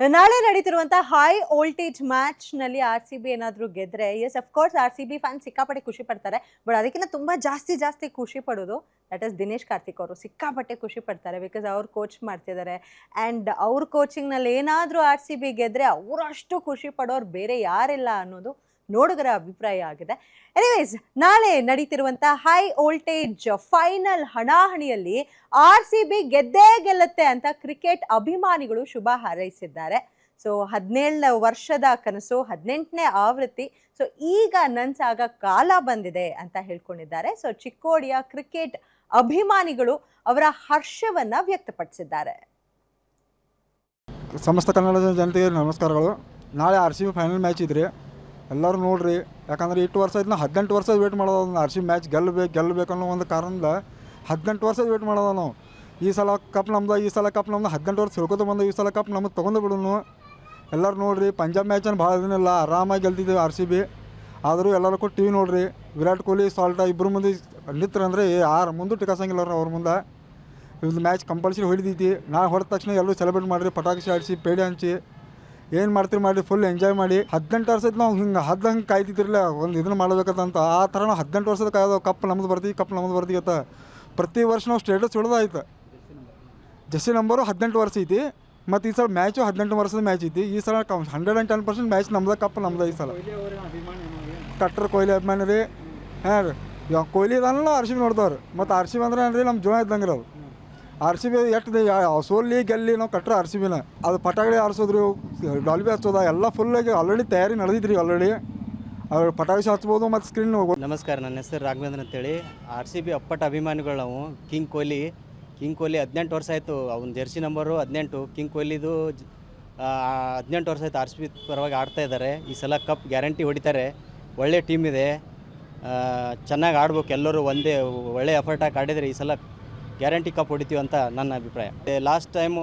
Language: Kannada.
ನಾಳೆ ನಡೀತಿರುವಂತಹ ಹೈ ವೋಲ್ಟೇಜ್ ಮ್ಯಾಚ್ನಲ್ಲಿ ಆರ್ ಸಿ ಬಿ ಏನಾದ್ರೂ ಗೆದ್ರೆ yes of course R C B fan ಸಿಕ್ಕಾಪಟ್ಟೆ ಖುಷಿ ಪಡ್ತಾರೆ ಬಟ್ ಅದಕ್ಕಿಂತ ತುಂಬಾ ಜಾಸ್ತಿ ಜಾಸ್ತಿ ಖುಷಿ ಪಡೋದು ದಟ್ ಇಸ್ ದಿನೇಶ್ ಕಾರ್ತಿಕ್ ಅವರು ಸಿಕ್ಕಾಪಟ್ಟೆ ಖುಷಿ ಪಡ್ತಾರೆ ಬಿಕಾಸ್ ಅವ್ರು ಕೋಚ್ ಮಾಡ್ತಿದ್ದಾರೆ ಆ್ಯಂಡ್ ಅವ್ರ ಕೋಚಿಂಗ್ನಲ್ಲಿ ಏನಾದರೂ ಆರ್ ಸಿ ಬಿ ಗೆದ್ರೆ ಅವರಷ್ಟು ಖುಷಿ ಪಡೋರು ಬೇರೆ ಯಾರಿಲ್ಲ ಅನ್ನೋದು ನೋಡುಗರ ಅಭಿಪ್ರಾಯ ಆಗಿದೆ. ಎನಿವೇಸ್ ನಾಳೆ ನಡೀತಿರುವಂಥ ಹೈ ವೋಲ್ಟೇಜ್ ಫೈನಲ್ ಹಣಾಹಣಿಯಲ್ಲಿ ಆರ್ ಸಿ ಬಿ ಗೆದ್ದೇ ಗೆಲ್ಲುತ್ತೆ ಅಂತ ಕ್ರಿಕೆಟ್ ಅಭಿಮಾನಿಗಳು ಶುಭ ಹಾರೈಸಿದ್ದಾರೆ. ಸೊ ಹದಿನೇಳನೇ ವರ್ಷದ ಕನಸು, ಹದಿನೆಂಟನೇ ಆವೃತ್ತಿ ಸೊ ಈಗ ನನ್ಸಾಗ ಕಾಲ ಬಂದಿದೆ ಅಂತ ಹೇಳ್ಕೊಂಡಿದ್ದಾರೆ. ಸೊ ಚಿಕ್ಕೋಡಿಯ ಕ್ರಿಕೆಟ್ ಅಭಿಮಾನಿಗಳು ಅವರ ಹರ್ಷವನ್ನು ವ್ಯಕ್ತಪಡಿಸಿದ್ದಾರೆ. ಸಮಸ್ತ ಕನ್ನಡ ಜನತೆಗೆ ನಮಸ್ಕಾರಗಳು. ನಾಳೆ R C B final match ಇದ್ರಿ ಎಲ್ಲರೂ ನೋಡ್ರಿ. ಯಾಕಂದ್ರೆ ಇಷ್ಟು ವರ್ಷ ಇದನ್ನ ಹದಿನೆಂಟು ವರ್ಷ ವೇಟ್ ಮಾಡೋದು ಆರ್ ಸಿ ಮ್ಯಾಚ್ ಗೆಲ್ಲಬೇಕು ಗೆಲ್ಲಬೇಕು ಅನ್ನೋ ಒಂದು ಕಾರಣದಿಂದ ಹದಿನೆಂಟು ವರ್ಷ ವೇಟ್ ಮಾಡೋದ ನಾವು. ಈ ಸಲ ಕಪ್ ನಮ್ದು, ಈ ಸಲ ಕಪ್ ನಮ್ದು ಹದಿನೆಂಟು ವರ್ಷ ಹಿಡ್ಕೊತ ಬಂದು ಈ ಸಲ ಕಪ್ ನಮಗೆ ತೊಗೊಂಡು ಬಿಡೋನು. ಎಲ್ಲರೂ ನೋಡ್ರಿ, ಪಂಜಾಬ್ ಮ್ಯಾಚನ್ನು ಭಾಳ ದಿನ ಇಲ್ಲ, ಆರಾಮಾಗಿ ಗೆಲ್ತಿದ್ದೀವಿ ಆರ್ ಸಿ ಬಿ ಆದರೂ ಎಲ್ಲರಿಗೂ ಟಿ ವಿ ನೋಡ್ರಿ. ವಿರಾಟ್ ಕೊಹ್ಲಿ ಸಾಲ್ಟ ಇಬ್ಬರು ಮುಂದೆ ಅಂದರೆ ಯಾರು ಮುಂದೆ ಟಿಕಾಸಂಗಿಲ್ಲ ಅವ್ರು ಅವ್ರ ಮುಂದೆ. ಇದು ಮ್ಯಾಚ್ ಕಂಪಲ್ಸರಿ ಹೊಡಿದೈತಿ ನಾ ಹೊಡೆದ ತಕ್ಷಣ ಎಲ್ಲರೂ ಸೆಲೆಬ್ರೇಟ್ ಮಾಡಿರಿ. ಪಟಾಕಿ ಆಡಿಸಿ ಪೇಡೆ ಹಂಚಿ. ಏನು ಮಾಡ್ತೀರಿ ಮಾಡಿ ಫುಲ್ ಎಂಜಾಯ್ ಮಾಡಿ. ಹದಿನೆಂಟು ವರ್ಷದ ನಾವು ಹಿಂಗೆ ಹದ್ ಹಂಗೆ ಕಾಯ್ತಿದ್ರಲ್ಲ. ಒಂದು ಇದನ್ನ ಮಾಡ್ಬೇಕಂತ ಆ ಥರ ನಾವು ಹದಿನೆಂಟು ವರ್ಷದ ಕಾಯ್ದ ಕಪ್ ನಮ್ದು ಬರ್ತೀವಿ ಕಪ್ ನಮ್ದು ಬರ್ತೀವಿ ಅಂತ. ಪ್ರತಿ ವರ್ಷ ನಾವು ಸ್ಟೇಟಸ್ ಹಿಡ್ದಾಯ್ತು ಜೆಸ್ಸಿ ನಂಬರು ಹದಿನೆಂಟು ವರ್ಷ ಐತಿ. ಮತ್ತು ಈ ಸಲ ಮ್ಯಾಚು ಹದಿನೆಂಟು ವರ್ಷದ ಮ್ಯಾಚ್ ಐತಿ. ಈ ಸಲ hundred and ten percent match ನಮ್ದು, ಕಪ್ ನಮ್ದು ಈ ಸಲ. ಕಟ್ಟರ್ ಕೊಹ್ಲಿ ಅಭಿಮಾನಿ ರೀ. ಹಾಂ ರೀ. ಇವಾಗ ಕೊಹ್ಲಿ ಇದಾನಲ್ಲ ಆರ್ ಸಿ ಬಿ ನೋಡ್ದವ್ರು. ಮತ್ತು ಆರ್ ಸಿ ಬಿ ಅಂದ್ರೆ ರೀ ನಮ್ಮ ಜೀವನ ಇದ್ದಂಗೆ ಅವ್ರು. ಆರ್ ಸಿ ಬಿ ಎಷ್ಟು ಸೋಲಿ ಗೆಲ್ಲಿ ನಾವು ಕಟ್ಟರೆ ಆರ್ ಸಿ ಬಿನ ಅದು ಪಟಾಕಿ ಆರಿಸೋದ್ರಿ ಡಾಲ್ಬಿ ಹಚ್ಚೋದ ಎಲ್ಲ ಫುಲ್ಲಾಗಿ ಆಲ್ರೆಡಿ ತಯಾರಿ ನಡೆದಿದ್ರಿ ಆಲ್ರೆಡಿ ಅವ್ರು ಪಟಾಕಿ ಹಚ್ಬೋದು ಮತ್ತು ಸ್ಕ್ರೀನ್ ನಮಸ್ಕಾರ, ನನ್ನ ಹೆಸರು ರಾಘವೇಂದ್ರ ಅಂತೇಳಿ. ಆರ್ ಸಿ ಬಿ ಅಪ್ಪಟ ಅಭಿಮಾನಿಗಳು ನಾವು. ಕಿಂಗ್ ಕೊಹ್ಲಿ ಕಿಂಗ್ ಕೊಹ್ಲಿ ಹದಿನೆಂಟು ವರ್ಷ ಆಯಿತು. ಅವ್ನ ಜೆರ್ಸಿ ನಂಬರು ಹದಿನೆಂಟು. ಕಿಂಗ್ ಕೊಹ್ಲಿದು ಹದಿನೆಂಟು ವರ್ಷ ಆಯ್ತು ಆರ್ ಸಿ ಬಿ ಪರವಾಗಿ ಆಡ್ತಾ ಇದ್ದಾರೆ. ಈ ಸಲ ಕಪ್ ಗ್ಯಾರಂಟಿ ಹೊಡಿತಾರೆ. ಒಳ್ಳೆ ಟೀಮ್ ಇದೆ. ಚೆನ್ನಾಗಿ ಆಡ್ಬೇಕು. ಎಲ್ಲರೂ ಒಂದೇ, ಒಳ್ಳೆ ಎಫರ್ಟ್ ಹಾಕಿ ಆಡಿದರೆ ಈ ಸಲ ಗ್ಯಾರಂಟಿ ಕಪ್ ಹೊಡಿತೀವಿ ಅಂತ ನನ್ನ ಅಭಿಪ್ರಾಯ. Last time